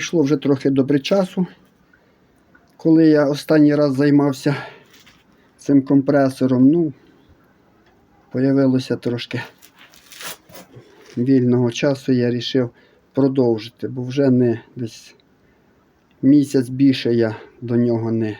пройшло вже трохи добре часу, коли я останній раз займався цим компресором. Ну, появилося трошки вільного часу, я вирішив продовжити, бо вже не десь місяць більше я до нього не,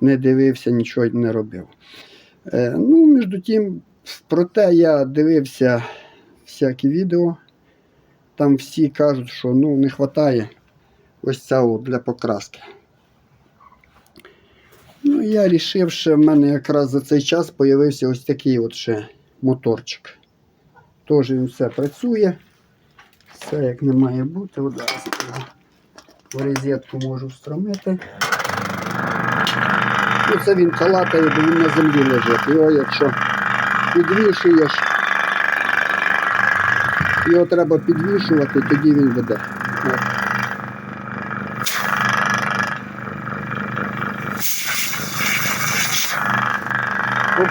не дивився, нічого не робив. Е, ну, між тим, проте я дивився всякі відео. Там всі кажуть, що ну, не вистачає ось цього для покраски. Ну, я вирішив, що в мене якраз за цей час з'явився ось такий от ще моторчик. Теж він все працює. Все як не має бути. Його в розетку можу встромити. Ну, це він калатає, бо він на землі лежить. Його якщо підвішуєш, його треба підвішувати, тоді він веде.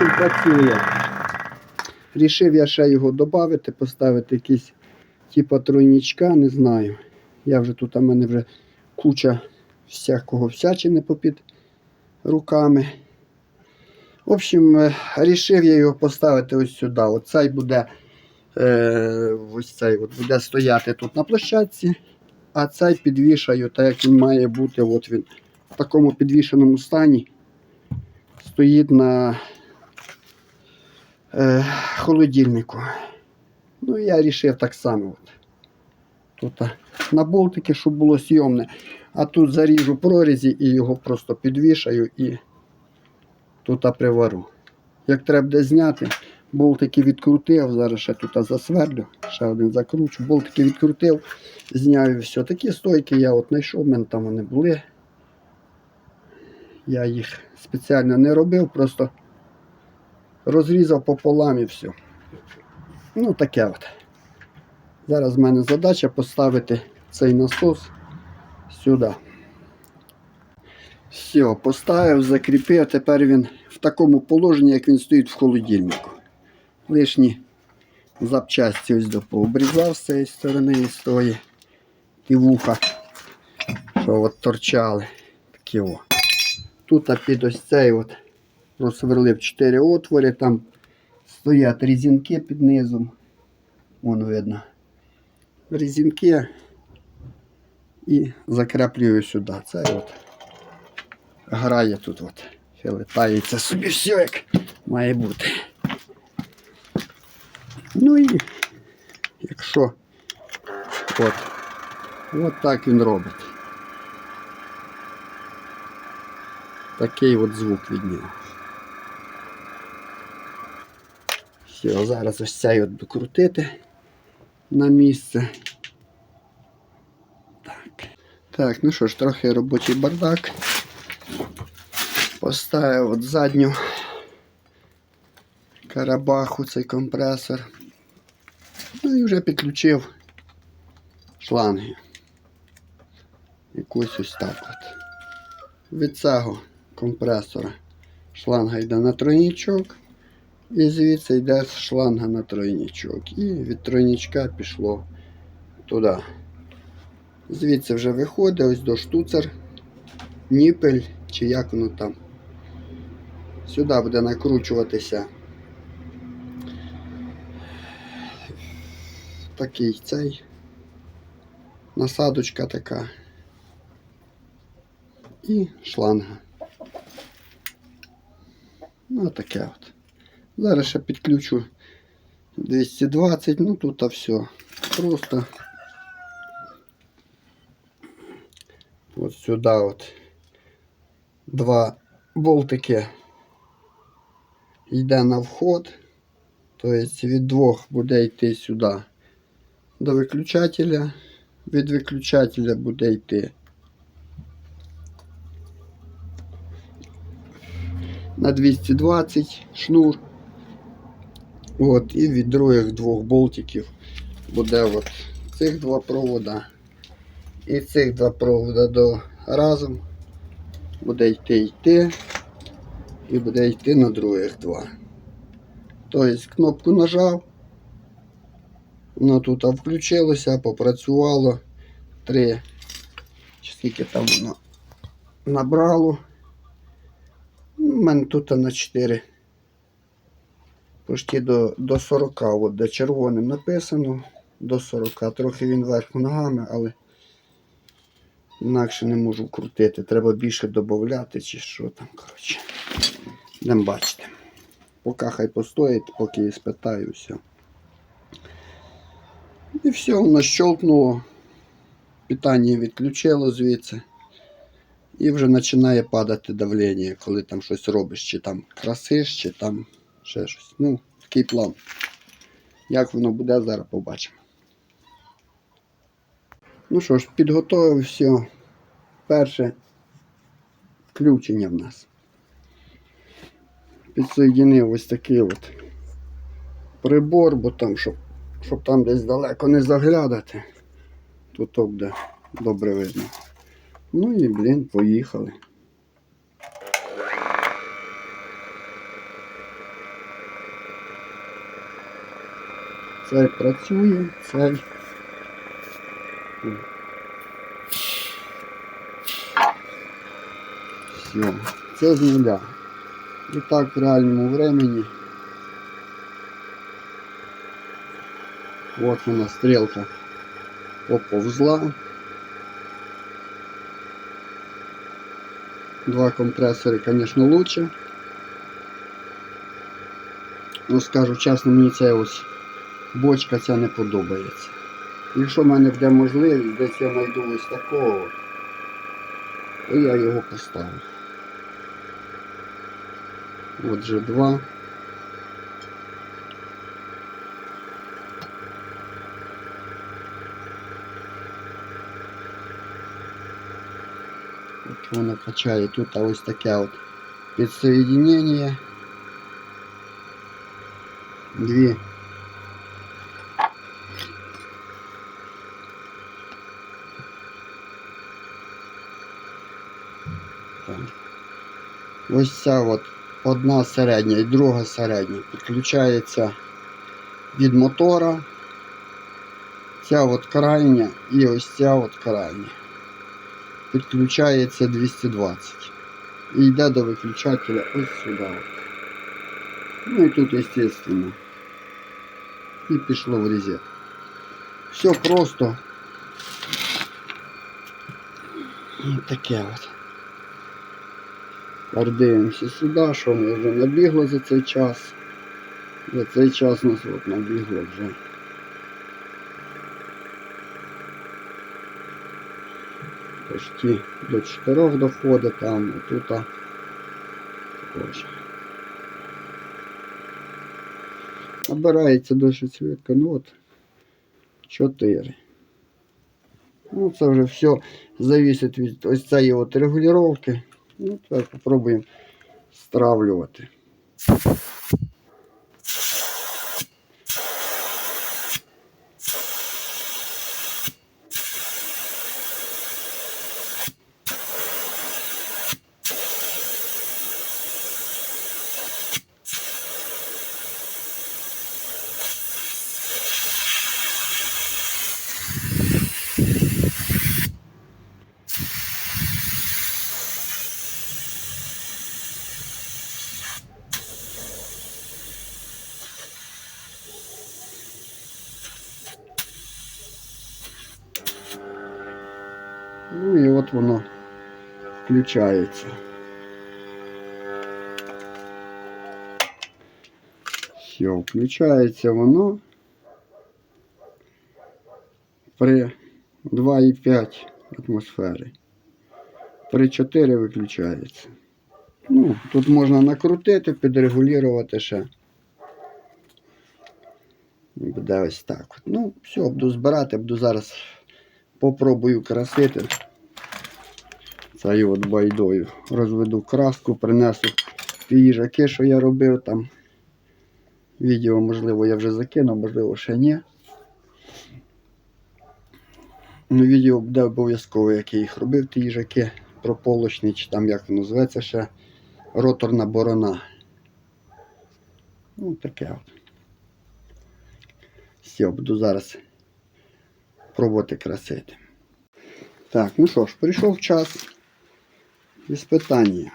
От. Працює. Рішив я ще його додати, поставити якийсь типа тройничка, не знаю. Я вже тут у мене вже куча всякого всячини попід руками. В общем, е, рішив я його поставити ось сюди. Оцей буде, е, ось цей от буде стояти тут на площадці, а цей підвішаю, так як він має бути. От він в такому підвішеному стані стоїть на е, холодильнику. Ну, я вирішив так само. От. Тут на болтики, щоб було сйомне. А тут заріжу прорізі і його просто підвішаю і тут а, привару. Як треба буде зняти, болтики відкрутив, зараз ще тут а, засверлю, ще один закручу, болтики відкрутив, зняв все. Такі стойки я от знайшов, в мене там вони були. Я їх спеціально не робив, просто розрізав пополам і все. Ну, таке от. Зараз в мене задача поставити цей насос сюди. Все, поставив, закріпив. Тепер він в такому положенні, як він стоїть в холодильнику. Лишні запчасті ось до пообрізав з цієї сторони і з тої. І вуха, що от торчали. Такі о. Тут під ось цей от просверлив 4 отвори, там стоять різинки під низом. Вон видно. Різинки і закріплюю сюди. Це от грає тут от. Летається собі все як має бути. Ну і якщо от, от так він робить. Такий от звук від нього. Все, зараз ось цей от докрутити на місце. Так. Так, ну що ж, трохи робочий бардак. Поставив от задню карабаху цей компресор. Ну і вже підключив шланги. Якусь ось так от. Від цього компресора шланга йде на тройничок. І звідси йде шланга на тройничок. І від тройничка пішло туди. Звідси вже виходить ось до штуцер, ніпель, чи як воно там. Сюди буде накручуватися такий цей насадочка така і шланга. Ну, таке от. Зараз ще підключу 220, ну тут а все. Просто от сюди от два болтики йде на вход. Тобто від двох буде йти сюди до виключателя. Від виключателя буде йти на 220 шнур. От, і від других двох болтиків буде от цих два провода. І цих два провода до разом буде йти йти і буде йти на других два. Тобто кнопку нажав, воно тут включилося, попрацювало. Три скільки там воно набрало. У мене тут на 4. Почти до, до 40, от де червоним написано, до 40. Трохи він вверх ногами, але інакше не можу крутити. Треба більше додати чи що там, коротше. Будемо бачити. Поки хай постоїть, поки я спитаю, все. І все, воно щелкнуло. Питання відключило звідси. І вже починає падати давлення, коли там щось робиш, чи там красиш, чи там ще щось. Ну, такий план. Як воно буде, зараз побачимо. Ну що ж, підготовив все. Перше включення в нас. Підсоєдинив ось такий от прибор, бо там, щоб, щоб там десь далеко не заглядати, тут то буде добре видно. Ну і, блін, поїхали. Цей працює, цей. Все, це з нуля. І так в реальному времени. От вона стрілка поповзла. Два компресори, звісно, лучше. Ну, скажу чесно, мені ця ось бочка ця не подобається. Якщо в мене буде можливість, десь я знайду ось такого, то я його поставлю. Отже, два. От воно качає тут а ось таке от підсоєдинення. Дві. Так. Ось ця от одна середня і друга середня підключається від мотора. Ця от крайня і ось ця от крайня підключається 220 і йде до виключателя ось сюди. от. Ну і тут, естественно. І пішло в резет. Все просто. Ось таке от. Тепер дивимося сюди, що ми вже набігло за цей час. За цей час нас от набігло вже. почти до 4 доходить там, а тут також. Набирається досить швидко, ну от 4. Ну, це вже все зависить від ось цієї от регулювання. Ну, так, попробуємо стравлювати. Ну і от воно включається. Все, включається воно при 2,5 атмосфери. При 4 виключається. Ну, тут можна накрутити, підрегулювати ще. Буде ось так. Ну, все, буду збирати, буду зараз попробую красити. Цією от байдою. Розведу краску, принесу ті їжаки, що я робив там. Відео, можливо, я вже закинув, можливо, ще ні. Ну, відео буде обов'язково, як я їх робив, ті їжаки прополочні, чи там як воно зветься ще роторна борона. Ну, таке от. Все, буду зараз пробувати красити. Так, ну що ж, прийшов час іспитання.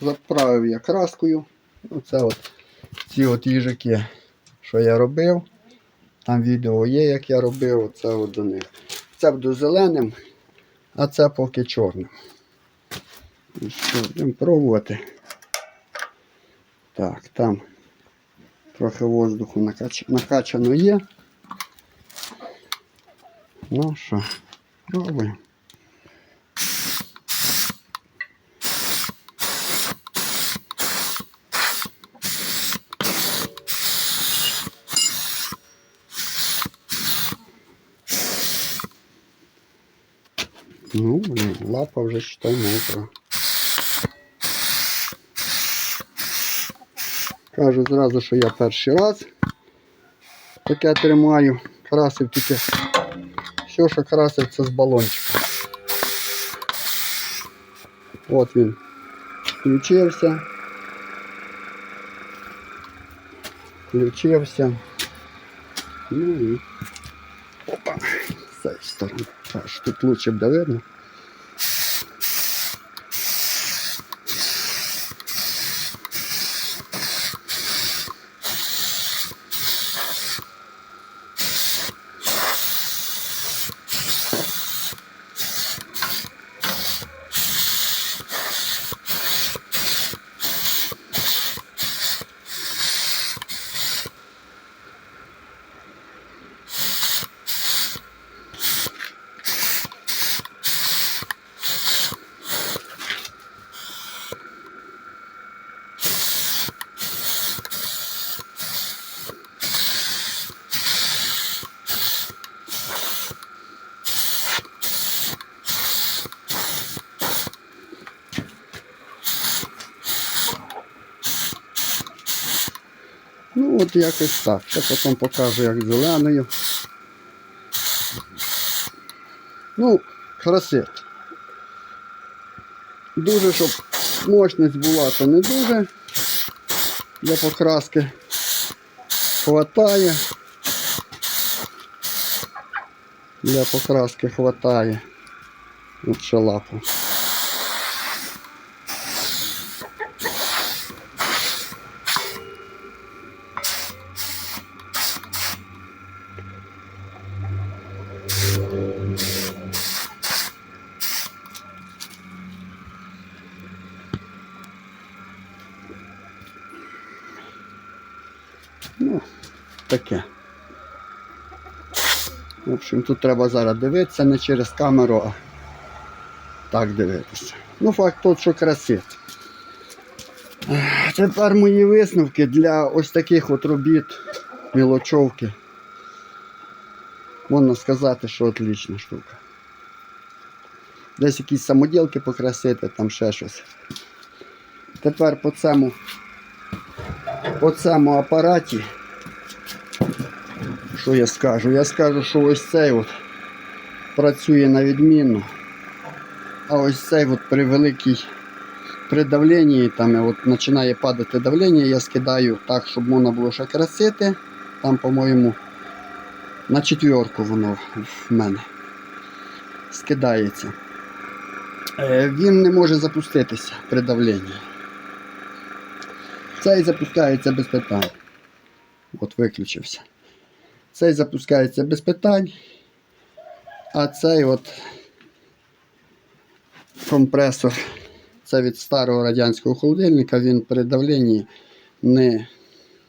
Заправив я краскою. Оце от ці от їжаки, що я робив. Там відео є, як я робив, оце от до них. Це буду зеленим, а це поки чорним. Що, будемо пробувати. Так, там трохи воздуху накач... накачано є. Ну що, пробуємо. лапа вже считай мокра. Кажу зразу, що я перший раз таке тримаю. Красив тільки все, що красив, це з балончика. От він включився. Включився. Ну і опа, з цієї сторони. Аж тут лучше б видно. Ну от якось так. Ще потім покажу, як зеленою. Ну, красиво. Дуже, щоб мощність була, то не дуже. Для покраски хватає. Для покраски хватає. От лапу. Ну, таке. В общем, тут треба зараз дивитися не через камеру, а так дивитися. Ну, факт тот, що красиво. Ех, Тепер мої висновки для ось таких от робіт мілочовки. Можна сказати, що отлічна штука. Десь якісь самоділки покрасити, там ще щось. Тепер по цьому, по цьому апараті, що я скажу? Я скажу, що ось цей от працює на відмінно. А ось цей от при великій при давленні там от починає падати давлення, я скидаю так, щоб можна було ще красити. Там, по-моєму, на четверку воно в мене скидається. Е, Він не може запуститися при давленні. Цей запускається без питань. От виключився. Цей запускається без питань. А цей от компресор, це від старого радянського холодильника, він при давленні не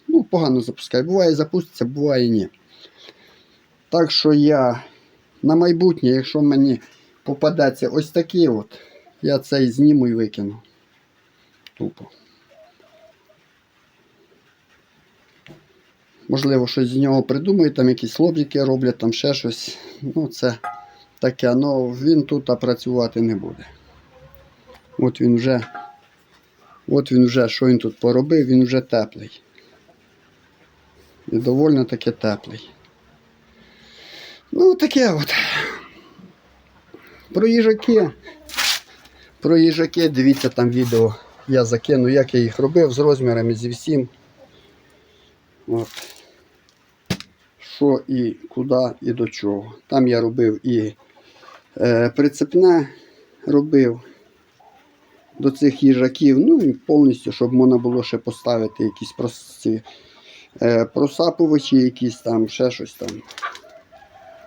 ну, погано запускає. Буває запуститься, буває ні. Так що я на майбутнє, якщо мені попадеться ось такий от, я цей зніму і викину. Тупо. Можливо, щось з нього придумають, там якісь лобзики роблять, там ще щось. Ну, це таке, але він тут а, працювати не буде. От він вже, от він вже, що він тут поробив, він вже теплий. І довольно таки теплий. Ну, таке от. Про їжаки. Про їжаки, дивіться там відео. Я закину, як я їх робив з розмірами зі всім. От. Що і куди і до чого. Там я робив і Е, прицепне робив до цих їжаків, ну і повністю, щоб можна було ще поставити якісь прості, е, просапувачі, якісь там, ще щось там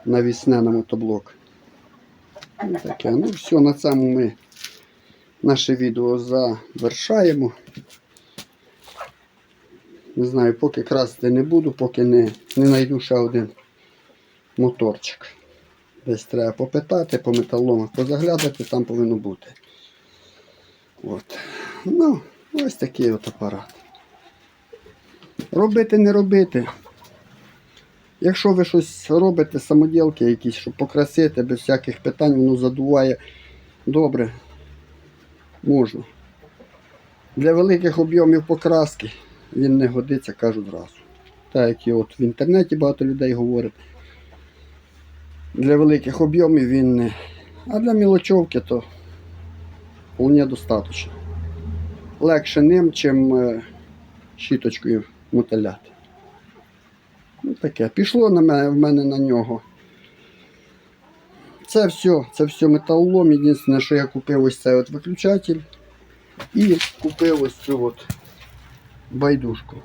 навісне на мотоблок. Ну, Таке. Ну, все, на цьому ми наше відео завершаємо. Не знаю, поки красти не буду, поки не, не знайду ще один моторчик. Десь треба попитати, по металоломах позаглядати, там повинно бути. От. Ну, ось такий от апарат. Робити, не робити. Якщо ви щось робите, самоділки якісь, щоб покрасити, без всяких питань, воно задуває добре, можна. Для великих об'ємів покраски він не годиться, кажу зразу. Так як і от в інтернеті багато людей говорять. Для великих об'ємів він не. А для мілочовки то вполне достатньо. Легше ним, чим е, щіточкою мотиляти. Ну таке. Пішло на мене, в мене на нього. Це все, це все металолом. Єдине, що я купив ось цей от виключатель і купив ось цю от байдужку.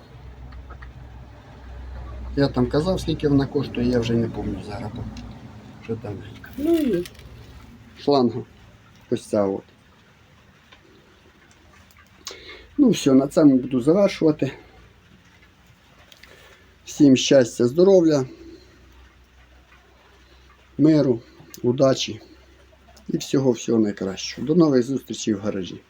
Я там казав, скільки вона коштує, я вже не пам'ятаю зараз. Вже давненько. Ну і шланга. Ось ця от. Ну все, на цьому буду завершувати. Всім щастя, здоров'я, миру, удачі і всього-всього найкращого. До нових зустрічей в гаражі.